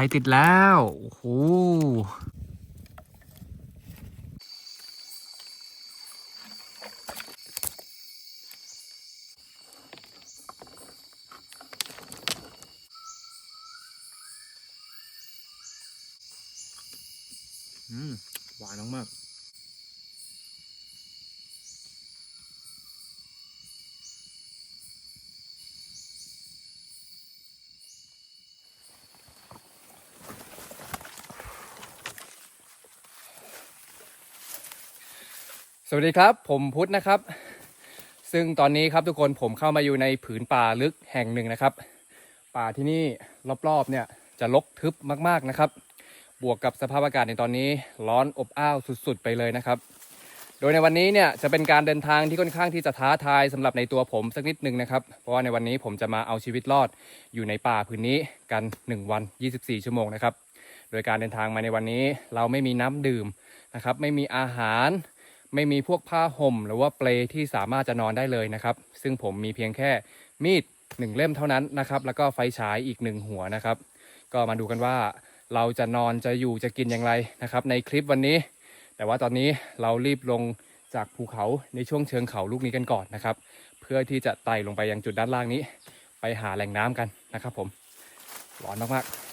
ไฟติดแล้ว โอ้โห สวัสดีครับ ผมพุทธนะครับ ซึ่งตอนนี้ครับทุกคนผมเข้ามาอยู่ในผืนป่าลึกแห่งหนึ่งนะครับ ป่าที่นี่รอบๆเนี่ยจะรกทึบมากๆนะครับ บวกกับสภาพอากาศในตอนนี้ร้อนอบอ้าวสุดๆไปเลยนะครับ โดยในวันนี้เนี่ยจะเป็นการเดินทางที่ค่อนข้างที่จะท้าทายสำหรับในตัวผมสักนิดหนึ่งนะครับ เพราะว่าในวันนี้ผมจะมาเอาชีวิตรอดอยู่ในป่าพื้นนี้กัน 1 วัน 24 ชั่วโมงนะครับ โดยการเดินทางมาในวันนี้เราไม่มีน้ำดื่มนะครับ ไม่มีอาหาร ไม่มีพวกผ้าห่ม หรือว่าเปลที่สามารถจะนอนได้เลยนะครับ ซึ่งผมมีเพียงแค่มีดหนึ่งเล่มเท่านั้นนะครับ แล้วก็ไฟฉายอีกหนึ่งหัวนะครับ ก็มาดูกันว่าเราจะนอนจะอยู่จะกินอย่างไรนะครับ ในคลิปวันนี้ แต่ว่าตอนนี้เรารีบลงจากภูเขาในช่วงเชิงเขาลูกนี้กันก่อนนะครับ เพื่อที่จะไต่ลงไปยังจุดด้านล่างนี้ ไปหาแหล่งน้ำกันนะครับ ผมร้อนมากๆ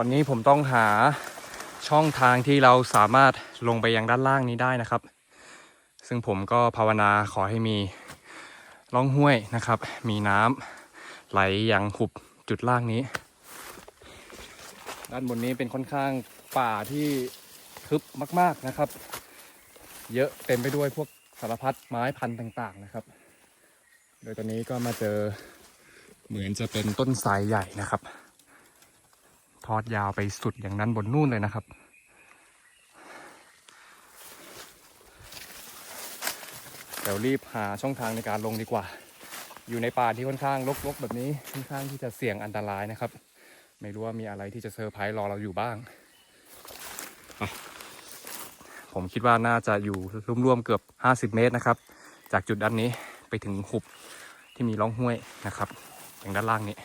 อนนี้ผมต้องหาช่องทางที่เราสามารถลงไปยังด้านล่างนี้ได้นะครับ ซึ่งผมก็ภาวนาขอให้มีร่องห้วยนะครับ มีน้ำไหลยังหุบจุดล่างนี้ ด้านบนนี้เป็นค่อนข้างป่าที่ทึบมาก ๆนะครับ เยอะเต็มไปด้วยพวกสารพัดไม้พันธุ์ต่าง ๆนะครับ โดยตอนนี้ก็มาเจอเหมือนจะเป็นต้นไทรใหญ่นะครับ ทอดยาวไปสุดอย่างนั้นบนนู่นเลยนะครับ เดี๋ยวรีบหาช่องทางในการลงดีกว่า อยู่ในป่าที่ค่อนข้างรกๆแบบนี้ค่อนข้างที่จะเสี่ยงอันตรายนะครับ ไม่รู้ว่ามีอะไรที่จะเซอร์ไพรส์รอเราอยู่บ้าง ผมคิดว่าน่าจะอยู่ร่วมๆเกือบ 50 เมตรนะครับ จากจุดด้านนี้ไปถึงหุบที่มีร่องห้วยนะครับอย่างด้านล่างนี้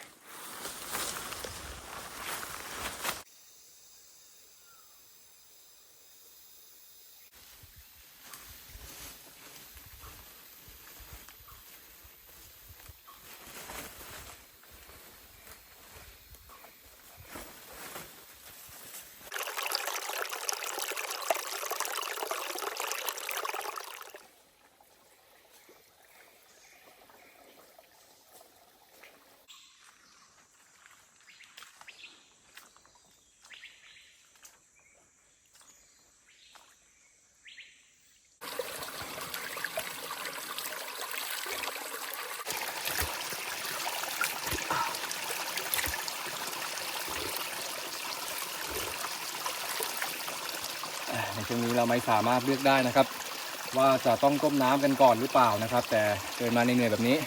ตรงนี้เราไม่สามารถเลือกได้นะครับ ว่าจะต้องก้มน้ำกันก่อนหรือเปล่านะครับ แต่เดินมาเหนื่อยแบบนี้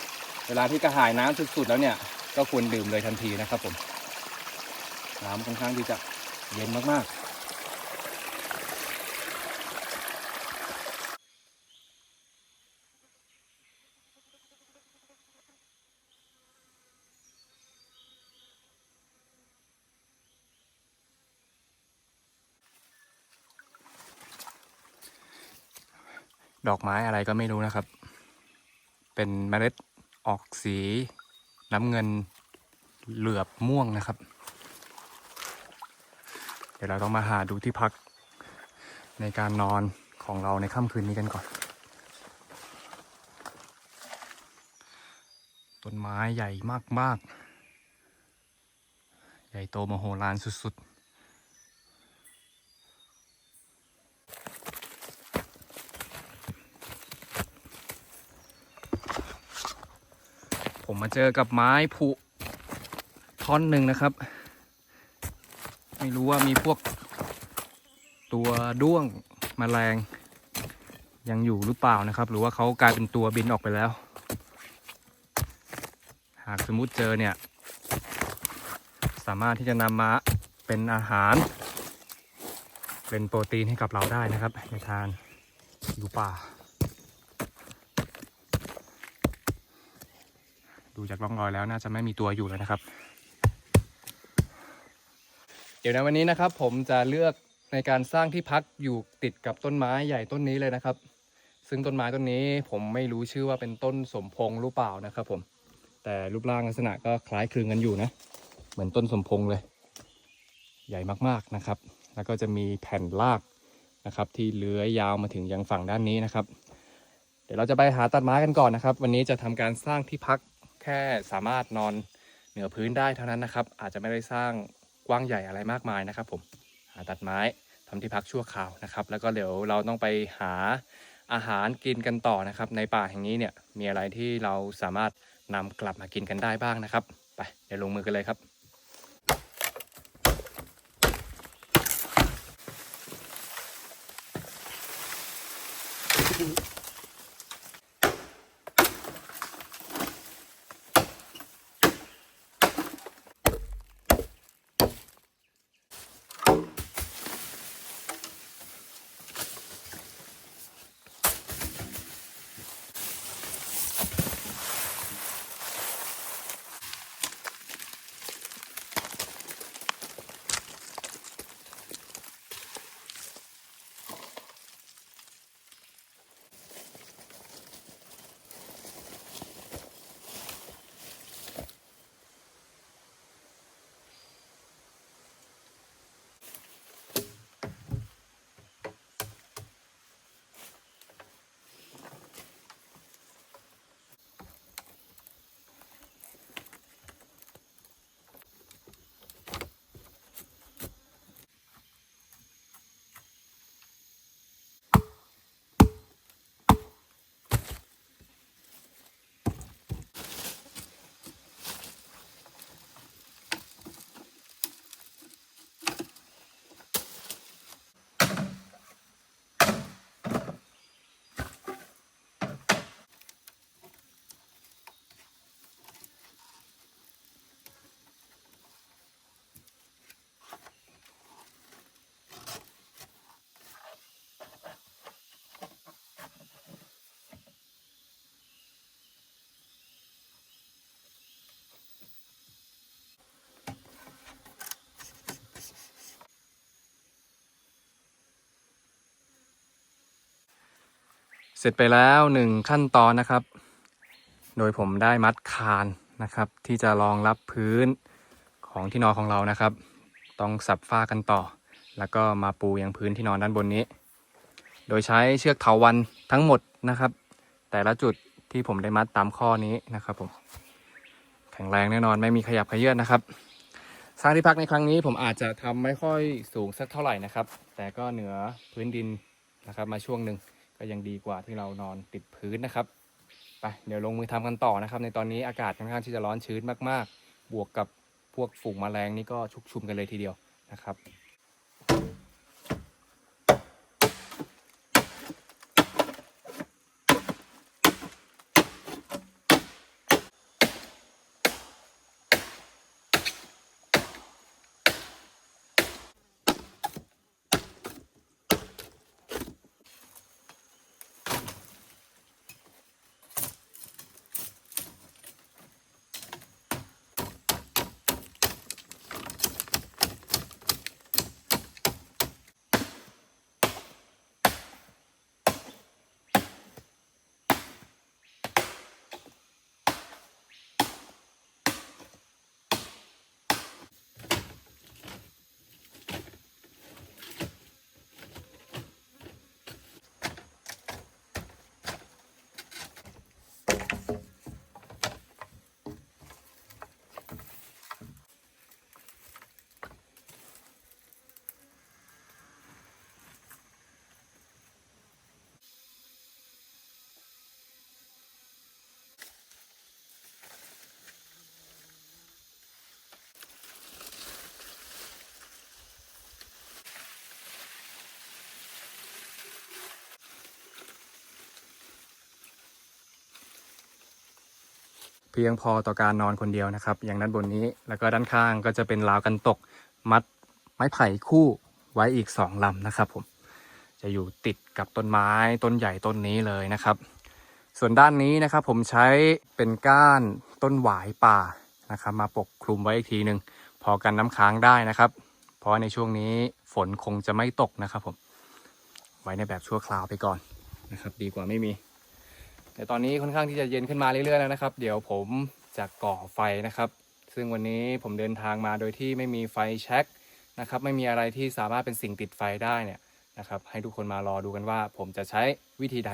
เวลาที่กระหายน้ำสุดๆแล้วเนี่ยก็ควรดื่มเลยทันทีนะครับผม น้ำค่อนข้างที่จะเย็นมากๆ ดอกไม้อะไรก็ไม่รู้นะครับ เป็นเมล็ดออกสีน้ำเงินเหลือบม่วงนะครับ เดี๋ยวเราต้องมาหาดูที่พักในการนอนของเราในค่ำคืนนี้กันก่อน ต้นไม้ใหญ่มากๆ ใหญ่โตมโหฬารสุดๆ มาเจอกับไม้ผุท่อนหนึ่งนะครับ ไม่รู้ว่ามีพวกตัวด้วงมแมลง ยังอยู่หรือเปล่านะครับ หรือว่าเขากลายเป็นตัวบินออกไปแล้ว หากสมมุติเจอเนี่ย สามารถที่จะนำมาเป็นอาหาร เป็นโปรตีนให้กับเราได้นะครับ ในทานอยู่ป่า ดูจากร่องรอยแล้วน่าจะไม่มีตัวอยู่แล้วนะครับ เดี๋ยวในวันนี้นะครับ ผมจะเลือกในการสร้างที่พักอยู่ติดกับต้นไม้ใหญ่ต้นนี้เลยนะครับ ซึ่งต้นไม้ต้นนี้ผมไม่รู้ชื่อว่าเป็นต้นสมพงษ์หรือเปล่านะครับ ผม แต่รูปร่างลักษณะก็คล้ายคลึงกันอยู่นะ เหมือนต้นสมพงษ์เลย ใหญ่มากๆนะครับ แล้วก็จะมีแผ่นรากนะครับ ที่เลื้อยยาวมาถึงยังฝั่งด้านนี้นะครับ เดี๋ยวเราจะไปหาตัดไม้กันก่อนนะครับ วันนี้จะทำการสร้างที่พัก ค่สามารถนอนเหนือพื้นได้เท่านั้นนะครับ อาจจะไม่ได้สร้างกว้างใหญ่อะไรมากมายนะครับ ผมหาตัดไม้ทำที่พักชั่วคราวนะครับ แล้วก็เดี๋ยวเราต้องไปหาอาหารกินกันต่อนะครับ ในป่าแห่งนี้เนี่ยมีอะไรที่เราสามารถนำกลับมากินกันได้บ้างนะครับ ไปเดี๋ยวลงมือกันเลยครับ เสร็จไปแล้วหนึ่งขั้นตอนนะครับ โดยผมได้มัดคานนะครับ ที่จะรองรับพื้นของที่นอนของเรานะครับ ต้องสับฝ้ากันต่อ แล้วก็มาปูยังพื้นที่นอนด้านบนนี้ โดยใช้เชือกเถาวันทั้งหมดนะครับ แต่ละจุดที่ผมได้มัดตามข้อนี้นะครับผมแข็งแรงแน่นอนไม่มีขยับขยื่นนะครับ สร้างที่พักในครั้งนี้ผมอาจจะทำไม่ค่อยสูงสักเท่าไหร่นะครับ แต่ก็เหนือพื้นดินนะครับมาช่วงหนึ่ง ก็ยังดีกว่าที่เรานอนติดพื้นนะครับไปเดี๋ยวลงมือทำกันต่อนะครับ ในตอนนี้อากาศค่อนข้างที่จะร้อนชื้นมากๆ บวกกับพวกฝูงแมลงนี่ก็ชุกชุมกันเลยทีเดียวนะครับ พียงพอต่อการนอนคนเดียวนะครับ อย่างด้านบนนี้แล้วก็ด้านข้างก็จะเป็นราวกันตกมัดไม้ไผ่คู่ไว้อีกสองลำนะครับผมจะอยู่ติดกับต้นไม้ต้นใหญ่ต้นนี้เลยนะครับ ส่วนด้านนี้นะครับผมใช้เป็นก้านต้นหวายป่านะครับ มาปกคลุมไว้อีกทีหนึ่งพอกันน้ำค้างได้นะครับ เพราะในช่วงนี้ฝนคงจะไม่ตกนะครับผมไว้ในแบบชั่วคราวไปก่อนนะครับ ดีกว่าไม่มี แต่ตอนนี้ค่อนข้างที่จะเย็นขึ้นมาเรื่อยๆแล้วนะครับ เดี๋ยวผมจะก่อไฟนะครับ ซึ่งวันนี้ผมเดินทางมาโดยที่ไม่มีไฟแช็กนะครับไม่มีอะไรที่สามารถเป็นสิ่งติดไฟได้เนี่ยนะครับให้ทุกคนมารอดูกันว่าผมจะใช้วิธีใด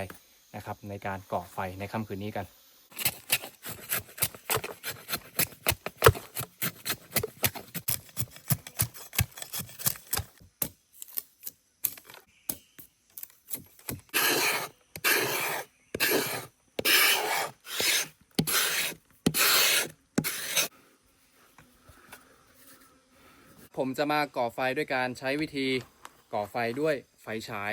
นะครับในการก่อไฟในค่ำคืนนี้กัน จะมาก่อไฟด้วยการใช้วิธีก่อไฟด้วยไฟฉาย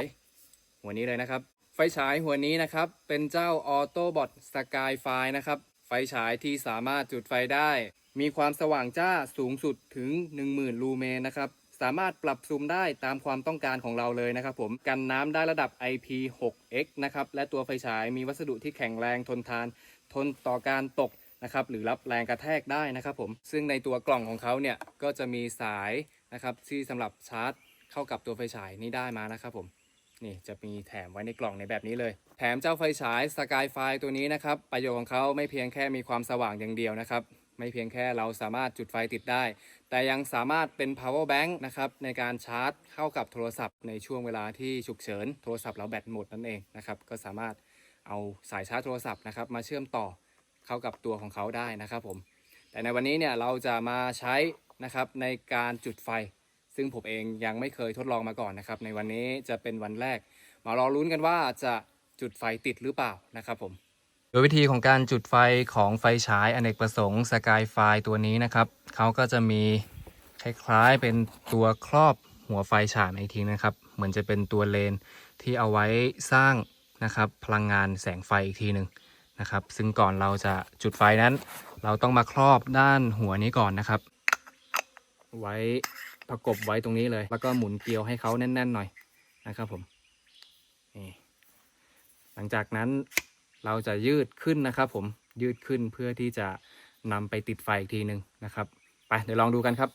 หัวนี้เลยนะครับ ไฟฉายหัวนี้นะครับ เป็นเจ้า Autobot Skyfire นะครับ ไฟฉายที่สามารถจุดไฟได้ มีความสว่างจ้าสูงสุดถึง 10,000 ลูเมนนะครับ สามารถปรับซูมได้ตามความต้องการของเราเลยนะครับผม กันน้ำได้ระดับ IP6X นะครับ และตัวไฟฉายมีวัสดุที่แข็งแรงทนทาน ทนต่อการตก นะครับหรือรับแรงกระแทกได้นะครับผมซึ่งในตัวกล่องของเขาเนี่ยก็จะมีสายนะครับที่สำหรับชาร์จเข้ากับตัวไฟฉายนี้ได้มานะครับผมนี่จะมีแถมไว้ในกล่องในแบบนี้เลย แถมเจ้าไฟฉายสกายไฟตัวนี้นะครับ ประโยชน์ของเขาไม่เพียงแค่มีความสว่างอย่างเดียวนะครับ ไม่เพียงแค่เราสามารถจุดไฟติดได้ แต่ยังสามารถเป็น power bank นะครับในการชาร์จเข้ากับโทรศัพท์ ในช่วงเวลาที่ฉุกเฉิน โทรศัพท์เราแบตหมดนั่นเองนะครับ ก็สามารถเอาสายชาร์จโทรศัพท์นะครับมาเชื่อมต่อ เข้ากับตัวของเขาได้นะครับผมแต่ในวันนี้เนี่ยเราจะมาใช้นะครับในการจุดไฟ ซึ่งผมเองยังไม่เคยทดลองมาก่อนนะครับ ในวันนี้จะเป็นวันแรก มารอลุ้นกันว่าจะจุดไฟติดหรือเปล่านะครับผมโดยวิธีของการจุดไฟของไฟฉายอเนกประสงค์สกายไฟตัวนี้นะครับเขาก็จะมีคล้ายๆเป็นตัวครอบหัวไฟฉายอีกทีนะครับ เหมือนจะเป็นตัวเลนที่เอาไว้สร้างนะครับพลังงานแสงไฟอีกทีหนึ่ง นะครับ ซึ่งก่อนเราจะจุดไฟนั้น เราต้องมาครอบด้านหัวนี้ก่อนนะครับ ไว้ประกบไว้ตรงนี้เลย แล้วก็หมุนเกลียวให้เขาแน่น ๆ หน่อยนะครับผมนี่หลังจากนั้นเราจะยืดขึ้นนะครับ ผมยืดขึ้นเพื่อที่จะนำไปติดไฟอีกทีหนึ่งนะครับ ไปเดี๋ยวลองดูกันครับ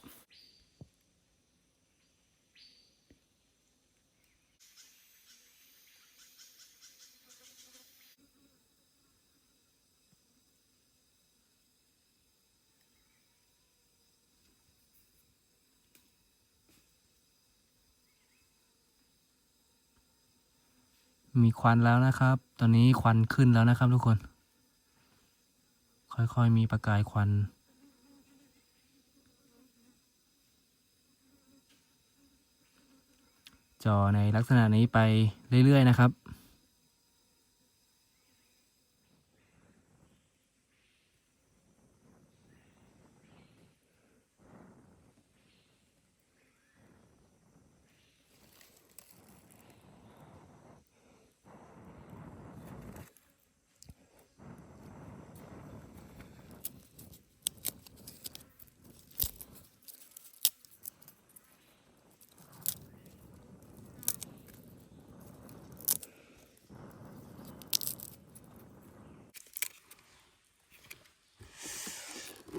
มีควันแล้วนะครับ ตอนนี้ควันขึ้นแล้วนะครับทุกคน ค่อยๆมีประกายควัน จอในลักษณะนี้ไปเรื่อยๆนะครับ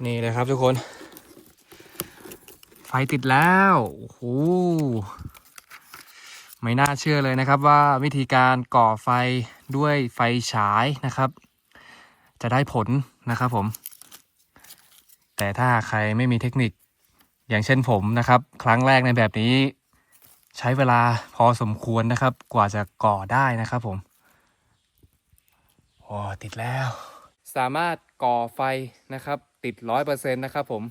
นี่เลยครับทุกคน ไฟติดแล้ว โอ้โห ไม่น่าเชื่อเลยนะครับว่าวิธีการก่อไฟด้วยไฟฉายนะครับ จะได้ผลนะครับผม แต่ถ้าใครไม่มีเทคนิคอย่างเช่นผมนะครับ ครั้งแรกในแบบนี้ ใช้เวลาพอสมควรนะครับ กว่าจะก่อได้นะครับผมโอ้ติดแล้ว สามารถก่อไฟนะครับ ติดร้อยเปอร์เซ็นต์นะครับผม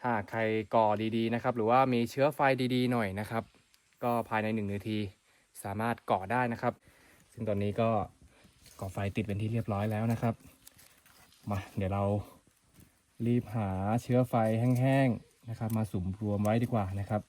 ถ้าใครก่อดีๆนะครับ หรือว่ามีเชื้อไฟดีๆหน่อยนะครับ ก็ภายในหนึ่งนาทีสามารถก่อได้นะครับ ซึ่งตอนนี้ก็ก่อไฟติดเป็นที่เรียบร้อยแล้วนะครับมาเดี๋ยวเรารีบหาเชื้อไฟแห้งๆนะครับ มาสุมรวมไว้ดีกว่านะครับ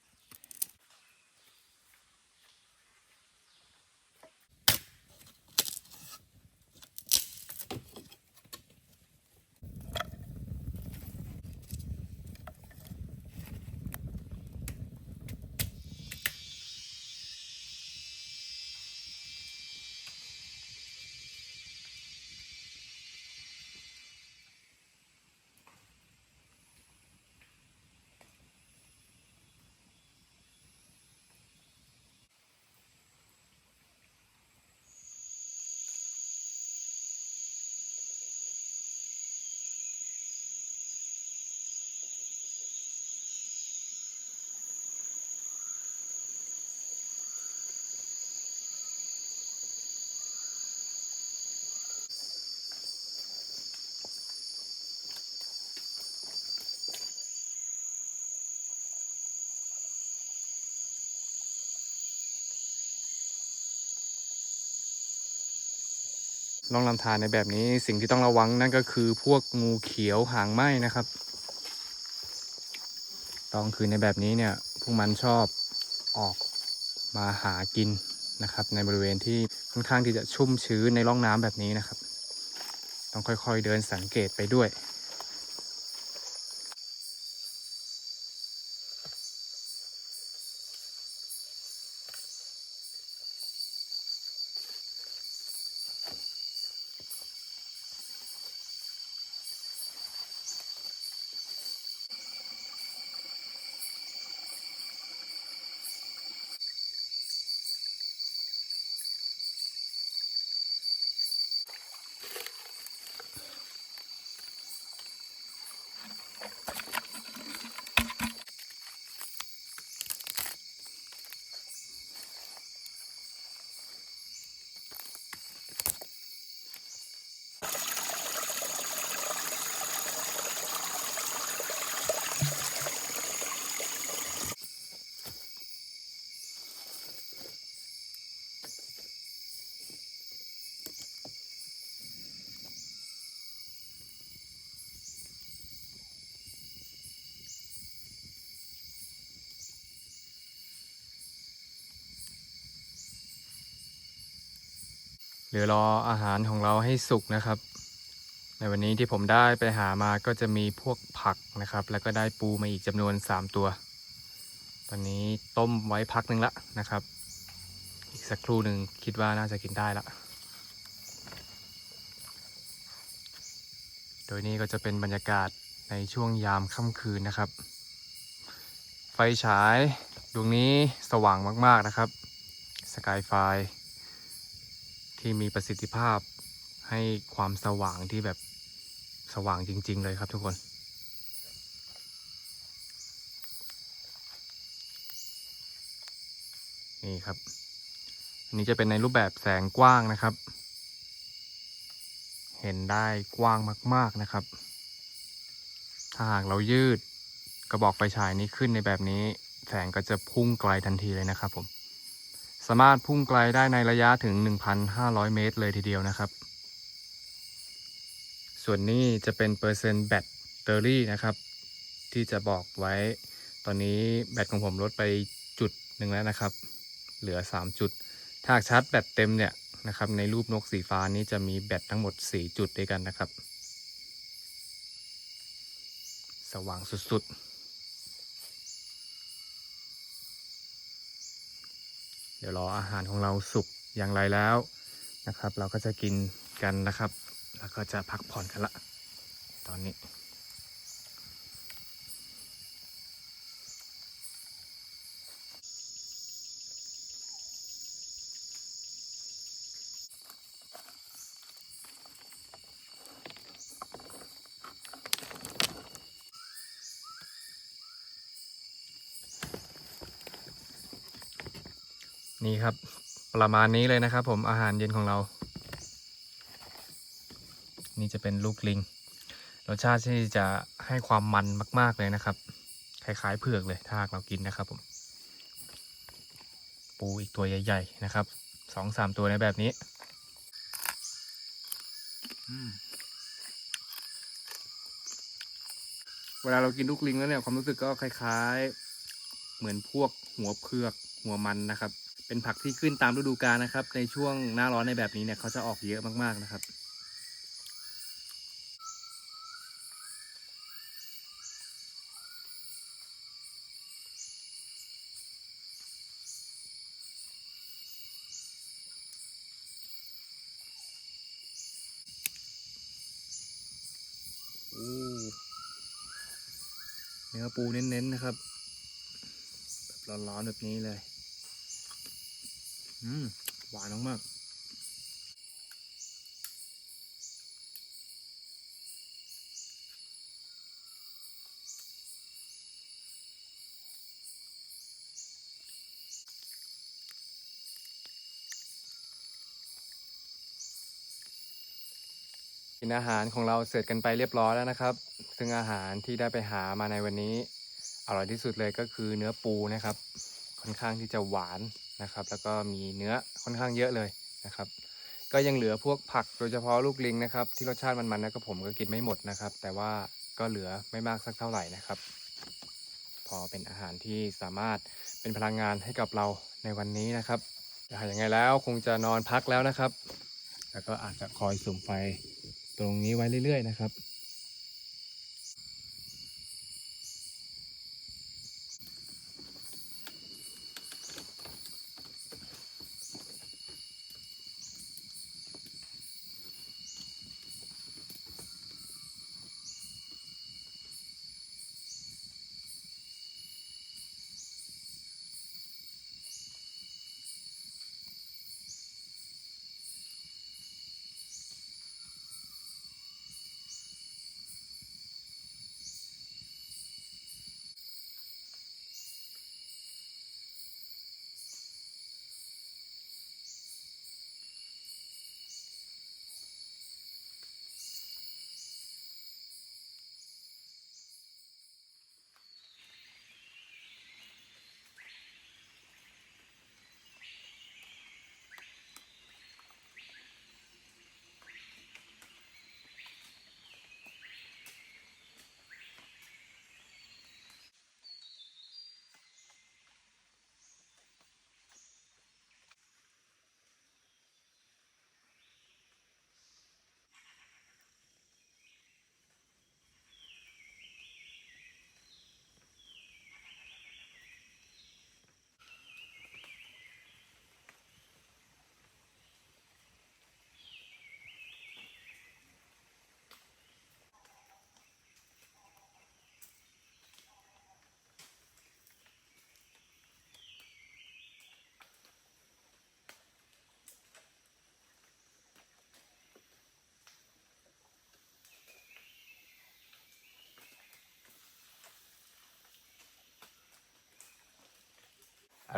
ล่องลำธารในแบบนี้สิ่งที่ต้องระวังนั่นก็คือพวกงูเขียวหางไหม้นะครับตอนคืนในแบบนี้เนี่ยพวกมันชอบออกมาหากินนะครับ ในบริเวณที่ค่อนข้างที่จะชุ่มชื้นในร่องน้ำแบบนี้นะครับ ต้องค่อยๆเดินสังเกตไปด้วย รือรออาหารของเราให้สุกนะครับ ในวันนี้ที่ผมได้ไปหามาก็จะมีพวกผักนะครับ แล้วก็ได้ปูมาอีกจำนวน 3 ตัว ตอนนี้ต้มไว้พักหนึ่งละนะครับ อีกสักครู่หนึ่งคิดว่าน่าจะกินได้ละโดยนี้ก็จะเป็นบรรยากาศในช่วงยามค่ำคืนนะครับ ไฟฉายดวงนี้สว่างมาก ๆ นะครับ สกายไฟ ที่มีประสิทธิภาพให้ความสว่างที่แบบสว่างจริง ๆ เลยครับทุกคน นี่ครับ อันนี้จะเป็นในรูปแบบแสงกว้างนะครับ เห็นได้กว้างมาก ๆนะครับ ถ้าหากเรายืดกระบอกไฟฉายนี้ขึ้นในแบบนี้ แสงก็จะพุ่งไกลทันทีเลยนะครับผม สามารถพุ่งไกลได้ในระยะถึง 1,500 เมตรเลยทีเดียวนะครับ ส่วนนี้จะเป็นเปอร์เซ็นต์แบตเตอรี่นะครับ ที่จะบอกไว้ ตอนนี้แบตของผมลดไปจุดหนึ่งแล้วนะครับ เหลือ 3 จุด ถ้าชาร์จแบตเต็มเนี่ยนะครับในรูปนกสีฟ้านี้จะมีแบตทั้งหมด 4 จุดด้วยกันนะครับ สว่างสุดๆ เดี๋ยวรออาหารของเราสุกอย่างไรแล้วนะครับ เราก็จะกินกันนะครับ แล้วก็จะพักผ่อนกันละ ตอนนี้ นี่ ครับ ประมาณนี้เลยนะครับ ผมอาหารเย็นของเรา นี่จะเป็นลูกลิงรสชาติที่จะให้ความมันมาก ๆเลยนะครับคล้ายๆเผือกเลยถ้าหากเรากินนะครับ ผม ปูอีกตัวใหญ่ ๆ นะครับสองสามตัวในแบบนี้เวลาเรากินลูกลิงแล้วเนี่ยความรู้สึกก็คล้าย ๆ เหมือนพวกหัวเผือกหัวมันนะครับ เป็นผักที่ขึ้นตามฤดูกาลนะครับ ในช่วงหน้าร้อนในแบบนี้เนี่ยเขาจะออกเยอะมากๆนะครับโอ้เนื้อปูเน้นๆนะครับแบบร้อนๆแบบนี้เลย อืมหวานมากกินอาหารของเราเสร็จกันไปเรียบร้อยแล้วนะครับ ซึ่งอาหารที่ได้ไปหามาในวันนี้ อร่อยที่สุดเลยก็คือเนื้อปูนะครับ ค่อนข้างที่จะหวาน นะครับ แล้วก็มีเนื้อค่อนข้างเยอะเลยนะครับ ก็ยังเหลือพวกผักโดยเฉพาะลูกลิงนะครับ ที่รสชาติมันๆนะก็ผมก็กินไม่หมดนะครับ แต่ว่าก็เหลือไม่มากสักเท่าไหร่นะครับ พอเป็นอาหารที่สามารถเป็นพลังงานให้กับเราในวันนี้นะครับอย่างไงแล้วคงจะนอนพักแล้วนะครับ แล้วก็อาจจะคอยสุ่มไฟตรงนี้ไว้เรื่อย ๆ นะครับ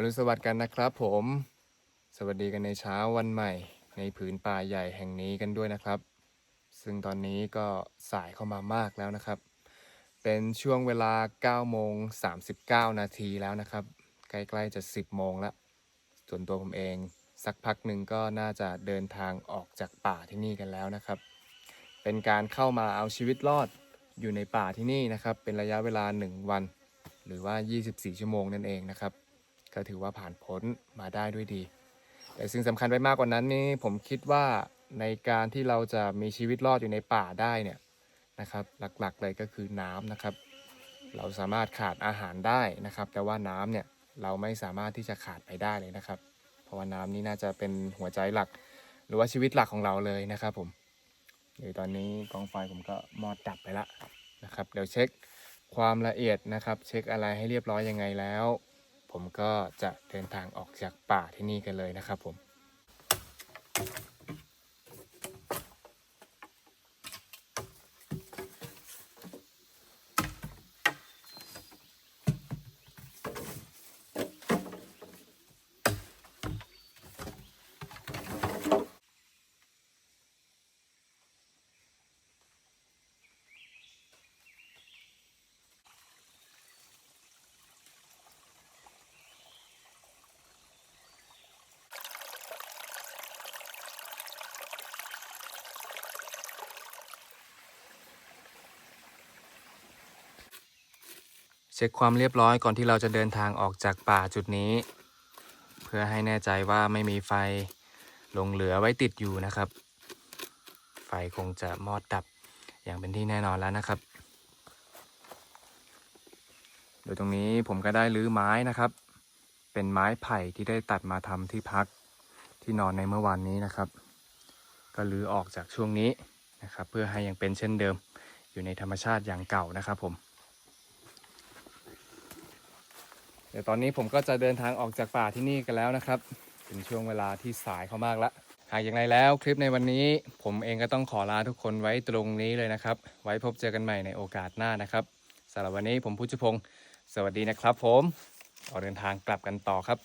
รุณสวัสดิ์กันนะครับผม สวัสดีกันในเช้าวันใหม่ ในผืนป่าใหญ่แห่งนี้กันด้วยนะครับ ซึ่งตอนนี้ก็สายเข้ามามากแล้วนะครับ เป็นช่วงเวลา9โมง39 นาทีแล้วนะครับ ใกล้ๆจะ 10 โมงแล้วส่วนตัวผมเองสักพักหนึ่งก็น่าจะเดินทางออกจากป่าที่นี่กันแล้วนะครับ เป็นการเข้ามาเอาชีวิตรอดอยู่ในป่าที่นี่นะครับ เป็นระยะเวลา 1 วัน หรือว่า 24 ชั่วโมงนั่นเองนะครับ ก็ถือว่าผ่านพ้นมาได้ด้วยดี แต่สิ่งสำคัญไปมากกว่านั้นนี่ผมคิดว่าในการที่เราจะมีชีวิตรอดอยู่ในป่าได้เนี่ยนะครับ หลักๆเลยก็คือน้ำนะครับ เราสามารถขาดอาหารได้นะครับ แต่ว่าน้ำเนี่ยเราไม่สามารถที่จะขาดไปได้เลยนะครับ เพราะว่าน้ำนี่น่าจะเป็นหัวใจหลัก หรือว่าชีวิตหลักของเราเลยนะครับผมเดี๋ยวตอนนี้กองไฟผมก็มอดดับไปละนะครับ เดี๋ยวเช็คความละเอียดนะครับ เช็คอะไรให้เรียบร้อยยังไงแล้ว ผมก็จะเดินทางออกจากป่าที่นี่กันเลยนะครับผม เช็คความเรียบร้อยก่อนที่เราจะเดินทางออกจากป่าจุดนี้ เพื่อให้แน่ใจว่าไม่มีไฟหลงเหลือไว้ติดอยู่นะครับ ไฟคงจะมอดดับอย่างเป็นที่แน่นอนแล้วนะครับ โดยตรงนี้ผมก็ได้รื้อไม้นะครับ เป็นไม้ไผ่ที่ได้ตัดมาทำที่พักที่นอนในเมื่อวานนี้นะครับ ก็รื้อออกจากช่วงนี้นะครับ เพื่อให้ยังเป็นเช่นเดิมอยู่ในธรรมชาติอย่างเก่านะครับผม เดี๋ยวตอนนี้ผมก็จะเดินทางออกจากป่าที่นี่กันแล้วนะครับ เป็นช่วงเวลาที่สายเขามากละหากอย่างไรแล้วคลิปในวันนี้ ผมเองก็ต้องขอลาทุกคนไว้ตรงนี้เลยนะครับ ไว้พบเจอกันใหม่ในโอกาสหน้านะครับสำหรับวันนี้ผมพุชพงศ์สวัสดีนะครับผมออกเดินทางกลับกันต่อครับ